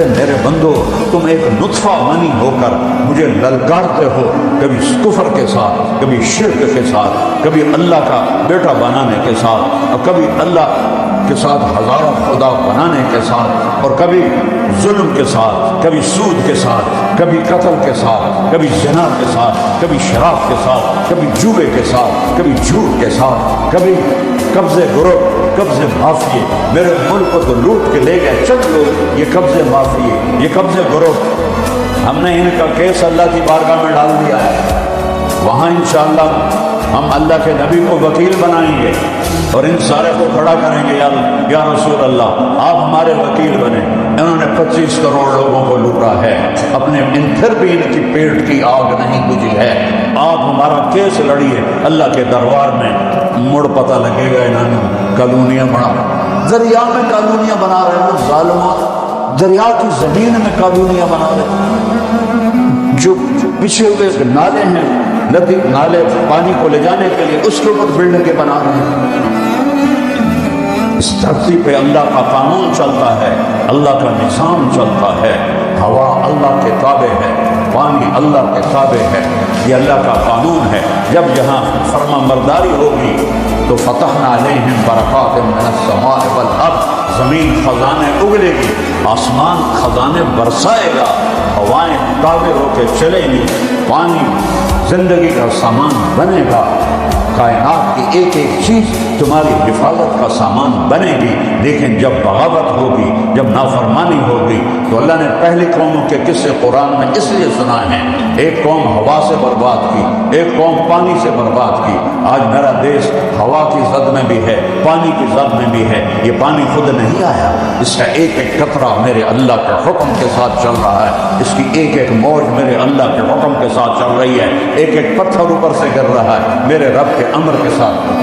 میرے بندو تم ایک نطفہ منی ہو کر مجھے للکارتے ہو کبھی کفر کے ساتھ کبھی شرک کے ساتھ کبھی اللہ کا بیٹا بنانے کے ساتھ اور کبھی اللہ کے ساتھ ہزاروں خدا بنانے کے ساتھ اور کبھی ظلم کے ساتھ کبھی سود کے ساتھ کبھی قتل کے ساتھ کبھی زنا کے ساتھ کبھی شراب کے ساتھ کبھی جوبے کے ساتھ کبھی جھوٹ کے ساتھ کبھی قبضے گروہ قبضے معافیے میرے ملک کو تو لوٹ کے لے گئے۔ چل لوگ یہ قبضے معافیے یہ قبضے گروہ۔ ہم نے ان کا کیس اللہ کی بارگاہ میں ڈال دیا ہے۔ وہاں انشاءاللہ ہم اللہ کے نبی کو وکیل بنائیں گے اور ان سارے کو کھڑا کریں گے۔ یا رسول اللہ، آپ ہمارے وکیل بنے انہوں نے پچیس کروڑ لوگوں کو لوٹا۔ ہے اپنے پھر بھی ان کی پیٹ کی آگ نہیں بجھی ہے۔ آپ ہمارا کیس لڑیے۔ اللہ کے دربار میں مڑ پتہ لگے گا انہوں نے کالونیاں بنا۔ دریا میں کالونیاں بنا رہے ہیں ظالمان دریا کی زمین میں کالونیاں بنا رہے ہیں۔ جو پچھے ہوئے نالے ہیں، ندی، نالے، پانی کو لے جانے کے لیے اس کے اوپر بلڈنگیں بنا رہے ہیں۔ اس دھرتی پہ اللہ کا قانون چلتا ہے، اللہ کا نظام چلتا ہے۔ ہوا اللہ کے تابع ہے، پانی اللہ کے تابع ہے، یہ اللہ کا قانون ہے۔ جب یہاں فرما برداری ہوگی تو فتح نہ علیہم برکات من السماء والارض، زمین خزانے اگلے گی، آسمان خزانے برسائے گا، ہوائیں تابع ہو کے چلے گی، پانی زندگی کا سامان بنے گا۔ کائنات کی ایک ایک چیز تمہاری حفاظت کا سامان بنے گی۔ لیکن جب بغاوت ہوگی، جب نافرمانی ہوگی، تو اللہ نے پہلی قوموں کے قصے قرآن میں اس لیے سنا ہے ایک قوم ہوا سے برباد کی، ایک قوم پانی سے برباد کی۔ آج میرا دیش ہوا کی زد میں بھی ہے، پانی کی زد میں بھی ہے۔ یہ پانی خود نہیں آیا، اس کا ایک ایک قطرہ میرے اللہ کے حکم کے ساتھ چل رہا ہے۔ اس کی ایک ایک موج میرے اللہ کے حکم کے ساتھ چل رہی ہے۔ ایک ایک پتھر اوپر سے گر رہا ہے۔ میرے رب کے امر کے ساتھ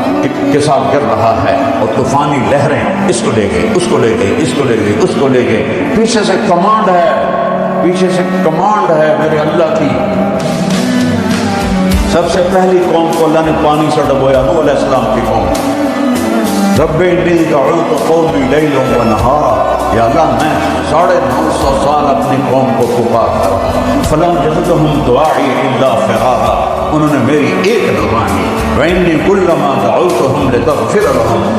کے ساتھ گر رہا ہے اور طوفانی لہریں اس کو لے گئے، اس کو لے گئے، اس کو لے گئے، اس کو لے گئے۔ پیچھے سے کمانڈ ہے، پیچھے سے کمانڈ ہے میرے اللہ کی۔ سب سے پہلی قوم کو اللہ نے پانی سے ڈبویا نو علیہ السلام کی قوم۔ رب انی دعوت قومی لیلا و نہارا یا اللہ، میں ساڑھے نو سو سال اپنی قوم کو پکار کر فلم جدہم دعائی الا فرارا انہوں نے میری ایک نہ مانی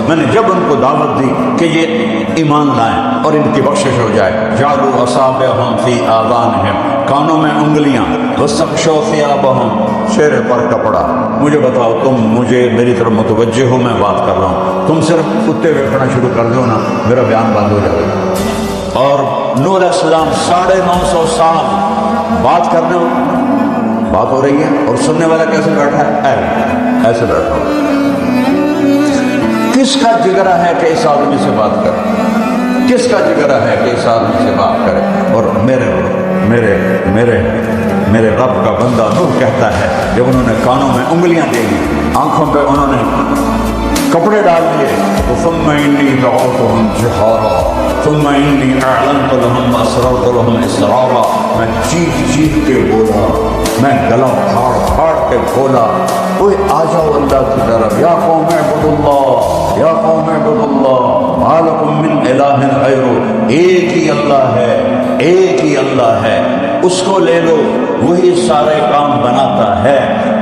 میں نے جب ان کو دعوت دی کہ یہ ایمان لائیں اور ان کی بخشش ہو جائے۔ جالو اصابہم فی آذانہم۔ کانوں میں انگلیاں۔ وسخشو ثیابہم چہرے پر کپڑا۔ مجھے بتاؤ، تم مجھے میری طرف متوجہ ہو، میں بات کر رہا ہوں۔ تم صرف کتے بیٹھنا شروع کر دو نا، میرا بیان بند ہو جائے۔ گا اور نور علیہ السلام ساڑھے نو سو سال بات کرنے بات ہو رہی ہے اور سننے والا کیسے بیٹھا ہے؟ ایسے بیٹھا ہو کس کا جگرا ہے کہ اس آدمی سے بات کرے؟ کس کا جگرا ہے کہ اس آدمی سے بات کرے؟ اور میرے میرے میرے میرے رب کا بندہ نور کہتا ہے، جب انہوں نے کانوں میں انگلیاں دے دی، آنکھوں پہ انہوں نے کپڑے ڈال دیے تو ثم انی دعوتهم جہارا۔ ثم انی اعلنت لهم اسررت لهم اسرارا، میں چیخ چیخ کے بولا، میں گلا پھاڑ پھاڑ کے بولا کوئی آ جاؤ اللہ کی طرف، یا قوم اعبد اللہ یا قوم اعبد اللہ ما لکم من الہ غیرو ایک ہی اللہ ہے، ایک ہی اللہ ہے، اس کو لے لو، وہی سارے کام بناتا ہے۔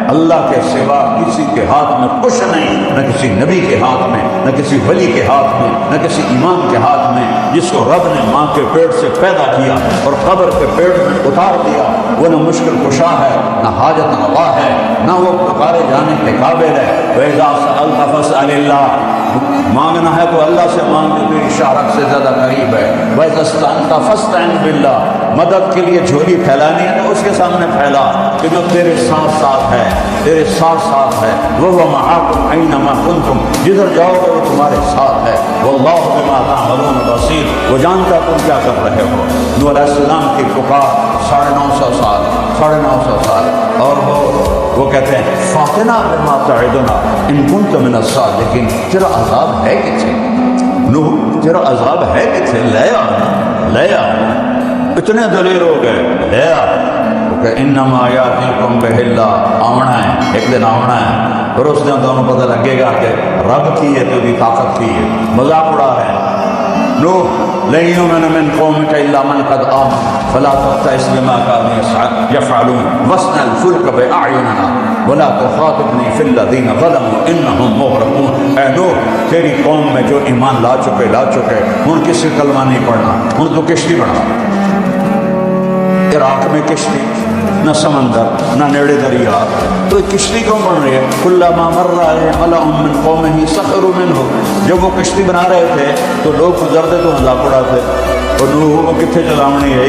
اللہ کے سوا کسی کے ہاتھ میں کچھ نہیں، نہ کسی نبی کے ہاتھ میں، نہ کسی ولی کے ہاتھ میں، نہ کسی امام کے ہاتھ میں، جس کو رب نے ماں کے پیٹ سے پیدا کیا اور قبر کے پیٹ میں اتار دیا۔ وہ نہ مشکل کشا ہے، نہ حاجت نوا ہے، نہ وہ پکارے جانے کے قابل ہے۔ ویزا الفظ اللہ مانگنا ہے تو اللہ سے مانگ جو تیری سے زیادہ قریب ہے. ویزستان کا فسط باللہ مدد کے لیے جھولی پھیلانی ہے تو اس کے سامنے پھیلا کہ جو تیرے ساتھ ساتھ ہے، تیرے ساتھ ساتھ ہے وہ وہ محاکم اینما کنتم جدھر جاؤ گے وہ تمہارے ساتھ ہے. واللہ بما تعملون بصیر وہ جانتا تم کیا کر رہے ہو. نور علیہ السلام کی پکار ساڑھے نو سو سال، ساڑھے نو سو سال. اور وہ کہتے ہیں فاتنا بما تعدنا ان کنت من الصادقین، تیرا عذاب ہے کتھے؟ نوح، تیرا عذاب ہے کتھے؟ لے آنا لے آنا اتنے دلیر ہو گئے، لے آ۔ کہ انما یاتیکم بہلا آونا ہے، ایک دن آونا ہے۔ پھر اس دن دونوں پتہ لگے گا کہ رب کی ہے، تو بھی طاقت کی ہے۔ مذاق اڑا رہے ہیں نوح لن يؤمن من قومك الا من قد امن فلا تبتئس بما كانوا يفعلون. واصنع الفلك باعيننا ولا تخاطبني في الذين ظلموا. انهم مغرقون. اے نوح، تیری قوم میں جو ایمان لا چکے لا چکے، ان کسی کلمہ نہیں پڑھنا. ان تو کشتی بنا. عراق میں کشتی. نہ سمندر، نہ نیڑے دریا. تو کشتی کیوں بن رہی ہے؟ کلا مر رہا ہے، ملا من قوم ہی سخر من ہو جب وہ کشتی بنا رہے تھے، تو لوگ گزرتے تو مذاق اڑاتے اور نوح کو کتنے چلاونی ہے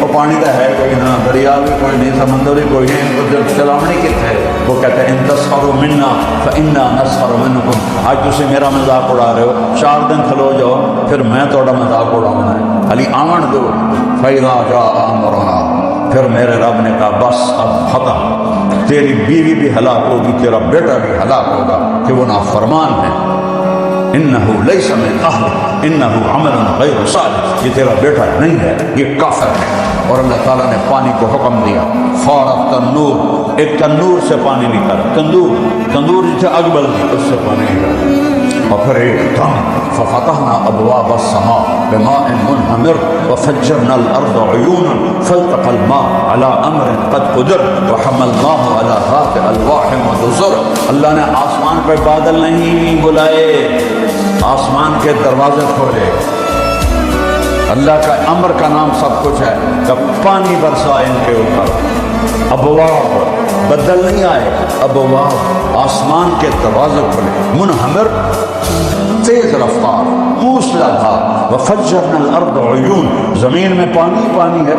وہ پانی کا ہے کوئی نہ دریا بھی کوئی نہیں سمندر بھی کوئی نہیں ان جب چلاونی کتنے ہے وہ کہتے ہیں ان تصخر منا فإنا نسخر منکم آج تسی میرا مذاق اڑا رہے ہو چار دن کھلو جاؤ پھر میں تھوڑا مذاق اڑاؤں ہے علی آمن دو فیضا جا امرنا پھر میرے رب نے کہا بس اب ختم تیری بیوی بھی ہلاک ہوگی تیرا بیٹا بھی ہلاک ہوگا کہ وہ نافرمان ہے انہو لیس من اہل، انہو عمل غیر صالح۔ یہ تیرا بیٹا نہیں ہے، یہ کافر ہے۔ اور اللہ تعالیٰ نے پانی کو حکم دیا فورت تنور ایک تنور سے پانی نکلا تندور تندور جسے اگ بل دی اس سے پانی نکلا اور پھر ایک دم ففتحنا ابواب السماء بماء منهمر وفجرنا الارض عيونا فالتقى الماء على امر قد قدر وحملناه على ذات الواح ودزر اللہ نے آسمان پہ بادل نہیں بلائے۔ آسمان کے دروازے کھولے۔ اللہ کا امر کا نام سب کچھ ہے۔ جب پانی برسا ان کے اوپر۔ ابواب بدل نہیں آئے۔ ابواب آسمان کے دروازے کھلے منہمر، تیز رفتار موسلا تھا وفجرنا الارض عیون زمین میں پانی پانی ہے۔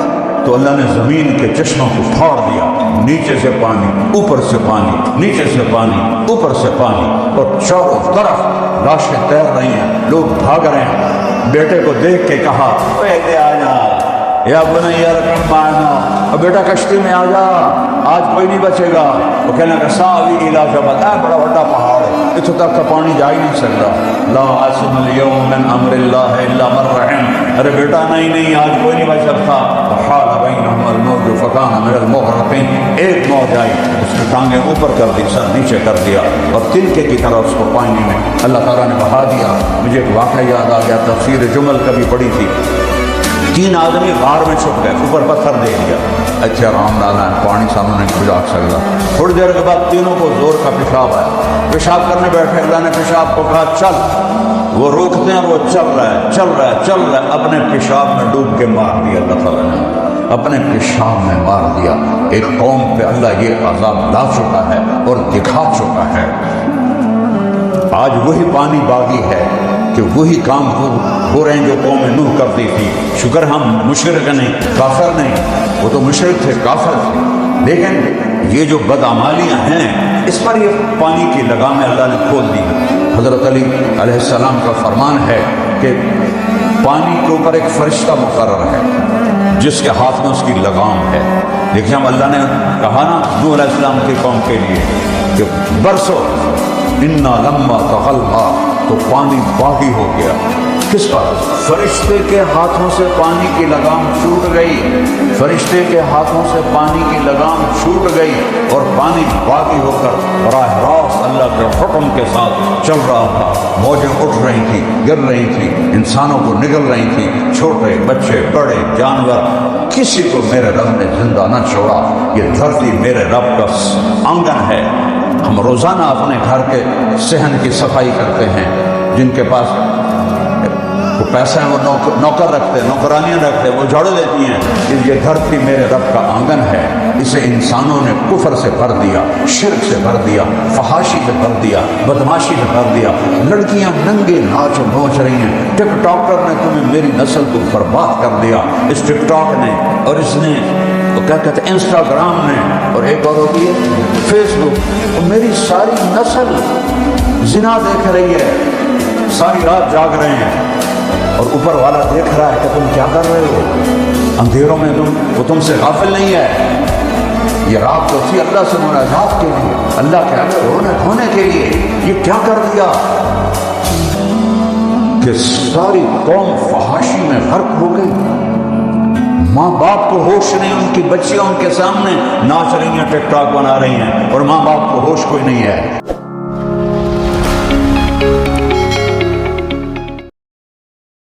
تو اللہ نے زمین کے چشموں کو پھاڑ دیا۔ نیچے سے پانی، اوپر سے پانی، نیچے سے پانی، اوپر سے پانی۔ اور چاروں طرف لاشیں تیر رہی ہیں، لوگ بھاگ رہے ہیں۔ بیٹے کو دیکھ کے کہا پہلے آ جا یا بنیا رقم مانا۔ اور بیٹا کشتی میں آ جا، آج کوئی نہیں بچے گا۔ وہ کہنے لگا، ساوی علاج بتا بڑا بڑا پہاڑ ہے۔ اتوں تک کا پانی جا ہی نہیں سکتا۔ لا عاصم اليوم من امر اللہ الا من رحم ارے بیٹا، نہیں نہیں، آج کوئی نہیں بچ سکتا۔ حال بینہم الموج من المغرقین ایک موج آئی، اس کی ٹانگیں اوپر کر دی، سر نیچے کر دیا اور تنکے کی طرح اس کو پانی میں اللہ تعالیٰ نے بہا دیا۔ مجھے ایک واقعہ یاد آ گیا، تفسیر جمل کبھی پڑی تھی۔ تین آدمی غار میں چھپ گئے، اوپر پتھر دے دیا۔ اچھا رام لالا ہے پانی سامنے نہیں بجا سکتا۔ تھوڑی دیر کے بعد تینوں کو زور کا پیشاب آیا۔ پیشاب کرنے بیٹھے، اللہ نے پیشاب کو کہا، چل۔ وہ روکتے ہیں، وہ چل رہا ہے، چل رہا ہے، چل رہا ہے۔ اپنے پیشاب میں ڈوب کے مار دیا، اللہ تعالیٰ نے۔ اپنے پیشاب میں مار دیا۔ ایک قوم پہ اللہ یہ عذاب لا چکا ہے اور دکھا چکا ہے۔ آج وہی پانی باغی ہے کہ وہی کام ہو ہو رہے ہیں جو قوم نوح کرتی تھی۔ شکر ہم مشرق نہیں، کافر نہیں۔ وہ تو مشرق تھے، کافر تھے۔ لیکن یہ جو بدعمالیاں ہیں، اس پر یہ پانی کی لگامیں اللہ نے کھول دی۔ حضرت علی علیہ السلام کا فرمان ہے کہ پانی کے اوپر ایک فرشتہ مقرر ہے۔ جس کے ہاتھ میں اس کی لگام ہے۔ لیکن ہم اللہ نے کہا نا نور علیہ السلام کی قوم کے لیے کہ برسو، انا لمبا کا تو پانی باغی ہو گیا۔ کس پر؟ فرشتے کے ہاتھوں سے پانی کی لگام چھوٹ گئی۔ فرشتے کے ہاتھوں سے پانی کی لگام چھوٹ گئی اور پانی باغی ہو کر براہ راست اللہ کے حکم کے ساتھ چل رہا تھا۔ موجیں اٹھ رہی تھی گر رہی تھی انسانوں کو نگل رہی تھی چھوٹے بچے، بڑے جانور، کسی کو میرے رب نے زندہ نہ چھوڑا۔ یہ دھرتی میرے رب کا آنگن ہے۔ ہم روزانہ اپنے گھر کے صحن کی صفائی کرتے ہیں، جن کے پاس وہ پیسہ ہے وہ نوکر نوکر رکھتے ہیں نوکرانیاں رکھتے ہیں وہ جھاڑو دیتی ہیں۔ کہ یہ دھرتی میرے رب کا آنگن ہے۔ اسے انسانوں نے کفر سے بھر دیا، شرک سے بھر دیا، فحاشی سے بھر دیا، بدماشی سے بھر دیا۔ لڑکیاں ننگے ناچ نوچ رہی ہیں۔ ٹک ٹاکر نے تمہیں میری نسل کو برباد کر دیا۔ اس ٹک ٹاک نے اور اس نے وہ کیا کہتے ہیں انسٹاگرام نے اور ایک اور ہوتی ہے، فیس بک۔ اور میری ساری نسل زنا دیکھ رہی ہے، ساری رات جاگ رہے ہیں۔ اور اوپر والا دیکھ رہا ہے کہ تم کیا کر رہے ہو؟ اندھیروں میں تم، وہ تم سے غافل نہیں ہے۔ یہ رات تو تھی اللہ سے مناجات کے لیے۔ اللہ کے آگے رونے، دھونے کے لیے۔ یہ کیا کر دیا؟ کہ ساری قوم فحاشی میں غرق ہو گئی۔ ماں باپ کو ہوش نہیں ان کی بچیاں ان کے سامنے ناچ رہی ہیں ٹک ٹاک بنا رہی ہیں، اور ماں باپ کو ہوش کوئی نہیں ہے۔